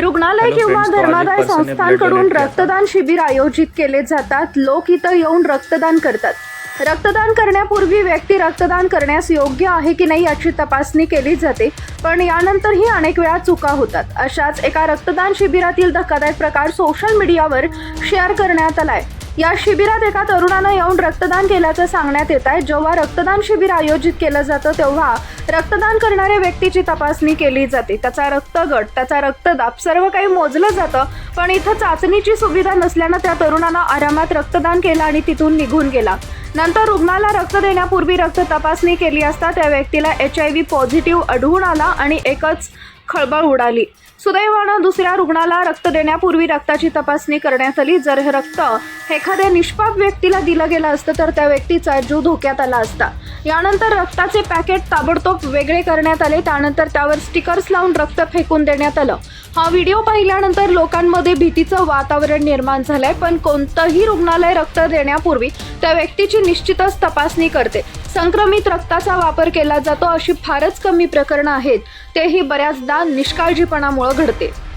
रुग्णालय किंवा धर्मादाय संस्थांकडून. रक्तदान शिबिर आयोजित केले जातात. लोक इथं येऊन रक्तदान करतात. रक्तदान करण्यापूर्वी व्यक्ती रक्तदान करण्यास योग्य आहे की नाही याची तपासणी केली जाते पण यानंतरही अनेक वेळा चुका होतात. अशाच एका रक्तदान शिबिरातील धक्कादायक प्रकार सोशल मीडियावर शेअर करण्यात आलाय. या शिबिरात एका तरुणानं येऊन रक्तदान केल्याचं सांगण्यात येत आहे. जेव्हा रक्तदान शिबिर आयोजित केलं जातं तेव्हा रक्तदान करणाऱ्या व्यक्तीची तपासणी केली जाते. त्याचा रक्तगट त्याचा रक्तदाब सर्व काही मोजलं जातं पण इथं चाचणीची सुविधा नसल्यानं त्या तरुणानं आरामात रक्तदान केलं आणि तिथून निघून गेला. नंतर रुग्णाला रक्त देण्यापूर्वी रक्त तपासणी केली असता त्या व्यक्तीला एच आय व्ही पॉझिटिव्ह आढळून आला आणि एकच खळबळ उडाली. सुदैवानं दुसऱ्या रुग्णाला रक्त देण्यापूर्वी रक्ताची तपासणी करण्यात आली. जर हे रक्त एखाद्या निष्पाप व्यक्तीला दिलं गेलं असतं तर त्या व्यक्तीचा जीव धोक्यात आला असता. यानंतर रक्ताचे पॅकेट ताबडतोब वेगळे करण्यात आले त्यानंतर त्यावर स्टिकर्स लावून रक्त फेकून देण्यात आलं. हा व्हिडिओ पाहिल्यानंतर लोकांमध्ये भीतीचं वातावरण निर्माण झालंय पण कोणतंही रुग्णालय रक्त देण्यापूर्वी त्या व्यक्तीची निश्चितच तपासणी करते. संक्रमित रक्ताचा वापर केला जातो अशी फारच कमी प्रकरणं आहेत. तेही बऱ्याचदा निष्काळजीपणामुळे घडते.